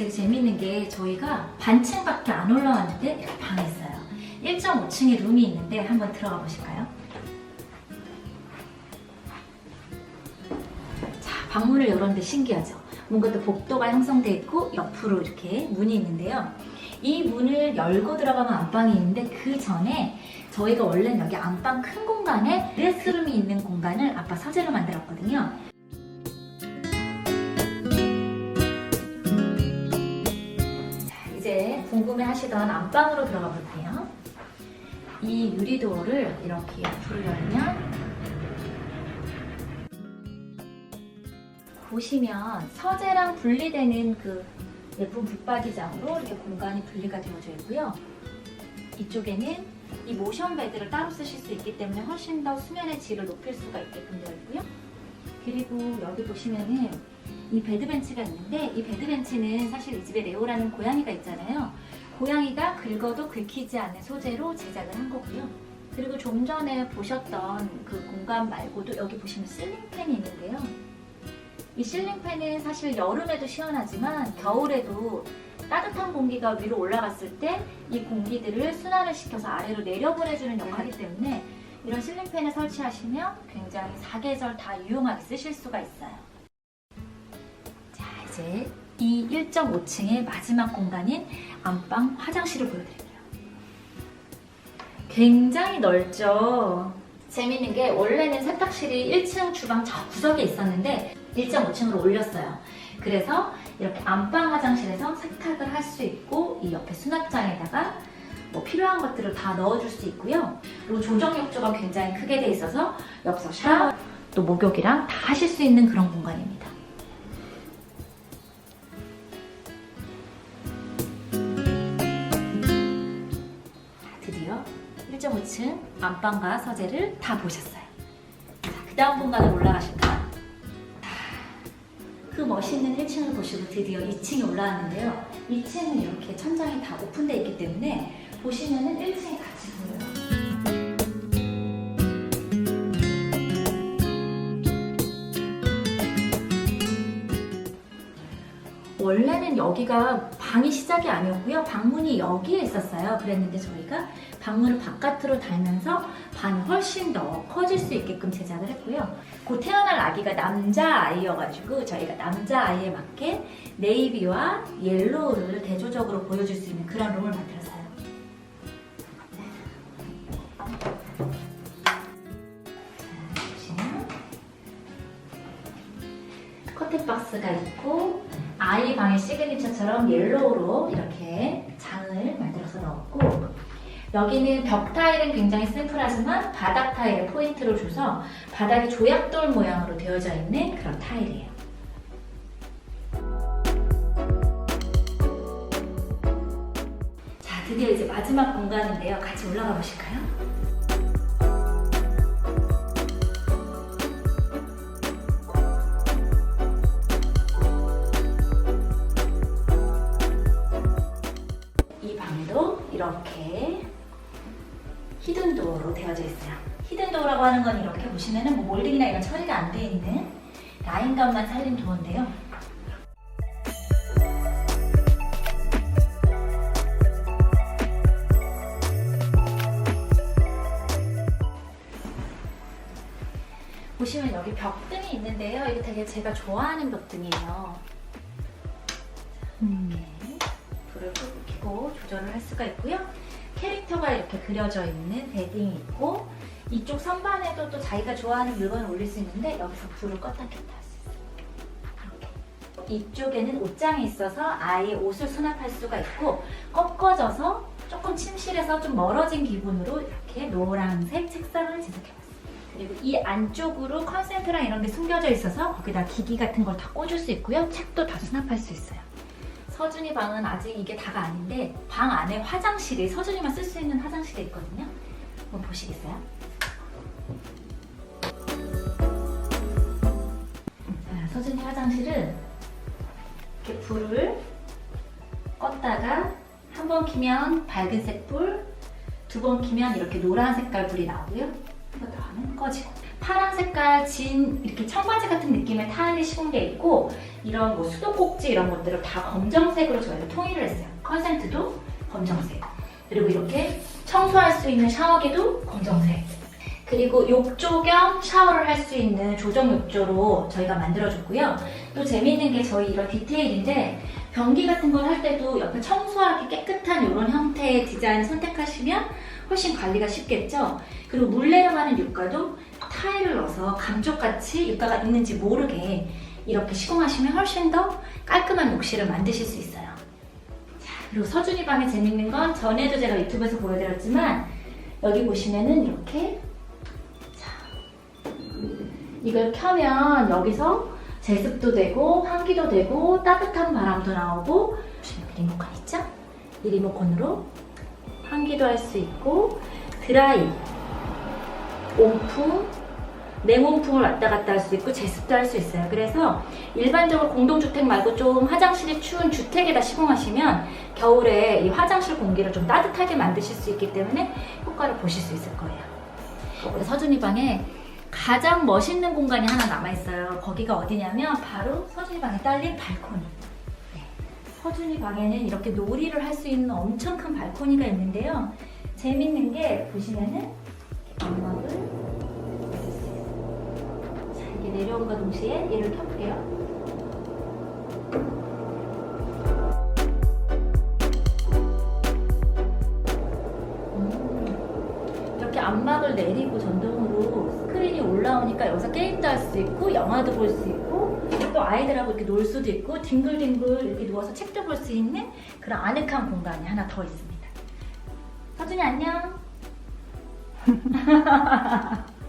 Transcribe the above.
되게 재밌는 게 저희가 반층밖에 안 올라왔는데 방에 있어요. 1.5층에 룸이 있는데 한번 들어가 보실까요? 자, 방문을 열었는데 신기하죠? 뭔가 또 복도가 형성되어 있고 옆으로 이렇게 문이 있는데요. 이 문을 열고 들어가면 안방이 있는데 그 전에 저희가 원래는 여기 안방 큰 공간에 드레스룸이 있는 공간을 아빠 서재로 만들었거든요. 궁금해 하시던 안방으로 들어가 볼게요. 이 유리도어를 이렇게 옆으로 열면 보시면 서재랑 분리되는 그 예쁜 붙박이장으로 이렇게 공간이 분리가 되어져 있고요. 이쪽에는 이 모션 베드를 따로 쓰실 수 있기 때문에 훨씬 더 수면의 질을 높일 수가 있게끔 되어 있고요. 그리고 여기 보시면은 이 베드벤치가 있는데 이 베드벤치는 사실 이 집에 레오라는 고양이가 있잖아요. 고양이가 긁어도 긁히지 않는 소재로 제작을 한 거고요. 그리고 좀 전에 보셨던 그 공간 말고도 여기 보시면 실링팬이 있는데요. 이 실링팬은 사실 여름에도 시원하지만 겨울에도 따뜻한 공기가 위로 올라갔을 때 이 공기들을 순환을 시켜서 아래로 내려보내주는 역할이기 때문에 이런 실링팬을 설치하시면 굉장히 사계절 다 유용하게 쓰실 수가 있어요. 자, 이제 이 1.5층의 마지막 공간인 안방 화장실을 보여드릴게요. 굉장히 넓죠? 재밌는 게 원래는 세탁실이 1층 주방 저 구석에 있었는데 1.5층으로 올렸어요. 그래서 이렇게 안방 화장실에서 세탁을 할 수 있고 이 옆에 수납장에다가 뭐 필요한 것들을 다 넣어줄 수 있고요. 그리고 조정 욕조가 굉장히 크게 돼 있어서 여기서 샤워, 또 목욕이랑 다 하실 수 있는 그런 공간입니다. 1.5층 안방과 서재를 다 보셨어요. 자, 그 다음 공간으로 올라가실까요? 그 멋있는 1층을 보시고 드디어 2층에 올라왔는데요. 2층은 이렇게 천장이 다 오픈되어 있기 때문에 보시면은 1층이 같이 보여요. 원래는 여기가 방이 시작이 아니었고요. 방문이 여기에 있었어요. 그랬는데 저희가 방문을 바깥으로 달면서 방이 훨씬 더 커질 수 있게끔 제작을 했고요. 곧 태어날 아기가 남자 아이여가지고 저희가 남자 아이에 맞게 네이비와 옐로우를 대조적으로 보여줄 수 있는 그런 룸을 만들었어요. 자, 보시면 커튼 박스가 있고 아이 방의 시그니처처럼 옐로우로 이렇게 장을 만들어서 넣었고 여기는 벽 타일은 굉장히 심플하지만 바닥 타일에 포인트를 줘서 바닥이 조약돌 모양으로 되어져 있는 그런 타일이에요. 자, 드디어 이제 마지막 공간인데요. 같이 올라가 보실까요? 이렇게 히든 도어로 되어져 있어요. 히든 도어라고 하는 건 이렇게 보시면은 뭐 몰딩이나 이런 처리가 안 돼 있는 라인감만 살린 도어인데요. 보시면 여기 벽등이 있는데요. 이게 되게 제가 좋아하는 벽등이에요. 이렇게 불을 끄고 켜고 조절을 할 수가 있고요. 캐릭터가 이렇게 그려져 있는 베딩이 있고 이쪽 선반에도 또 자기가 좋아하는 물건을 올릴 수 있는데 여기서 불을 껐다 켰다 할 수 있어요. 이쪽에는 옷장이 있어서 아이의 옷을 수납할 수가 있고 꺾어져서 조금 침실에서 좀 멀어진 기분으로 이렇게 노란색 책상을 제작해봤어요. 그리고 이 안쪽으로 컨센트랑 이런 게 숨겨져 있어서 거기다 기기 같은 걸 다 꽂을 수 있고요. 책도 다 수납할 수 있어요. 서준이 방은 아직 이게 다가 아닌데 방 안에 화장실이 서준이만 쓸 수 있는 화장실이 있거든요. 한번 보시겠어요? 자, 서준이 화장실은 이렇게 불을 껐다가 한 번 키면 밝은색 불, 두 번 키면 이렇게 노란 색깔 불이 나오고요. 이거 더 하면 꺼지고 파란 색깔 진 이렇게 청바지 같은 느낌의 타일이 시공돼 있고 이런 뭐 수도꼭지 이런 것들을 다 검정색으로 저희가 통일을 했어요. 컨센트도 검정색. 그리고 이렇게 청소할 수 있는 샤워기도 검정색. 그리고 욕조 겸 샤워를 할 수 있는 조정 욕조로 저희가 만들어줬고요. 또 재미있는 게 저희 이런 디테일인데 변기 같은 걸 할 때도 옆에 청소하기 깨끗한 이런 형태의 디자인 선택하시면 훨씬 관리가 쉽겠죠. 그리고 물 내려가는 육가도 타일을 넣어서 감쪽같이 육가가 있는지 모르게 이렇게 시공하시면 훨씬 더 깔끔한 욕실을 만드실 수 있어요. 자, 그리고 서준이 방에 재밌는 건 전에도 제가 유튜브에서 보여드렸지만 여기 보시면은 이렇게 자, 이걸 켜면 여기서 제습도 되고 환기도 되고 따뜻한 바람도 나오고 보시면 그 리모컨 있죠? 이 리모컨으로 환기도 할 수 있고 드라이, 온풍, 냉온풍을 왔다 갔다 할 수 있고 제습도 할 수 있어요. 그래서 일반적으로 공동주택 말고 좀 화장실이 추운 주택에다 시공하시면 겨울에 이 화장실 공기를 좀 따뜻하게 만드실 수 있기 때문에 효과를 보실 수 있을 거예요. 서준이 방에 가장 멋있는 공간이 하나 남아있어요. 거기가 어디냐면 바로 서준이 방에 딸린 발코니. 네. 서준이 방에는 이렇게 놀이를 할 수 있는 엄청 큰 발코니가 있는데요. 재밌는 게 보시면은 이게 내려온과 동시에 얘를 켜볼게요. 음, 이렇게 안막을 내리고 전동으로 스크린이 올라오니까 여기서 게임도 할 수 있고 영화도 볼 수 있고 또 아이들하고 이렇게 놀 수도 있고 뒹굴뒹굴 이렇게 누워서 책도 볼 수 있는 그런 아늑한 공간이 하나 더 있습니다. 서준이 안녕.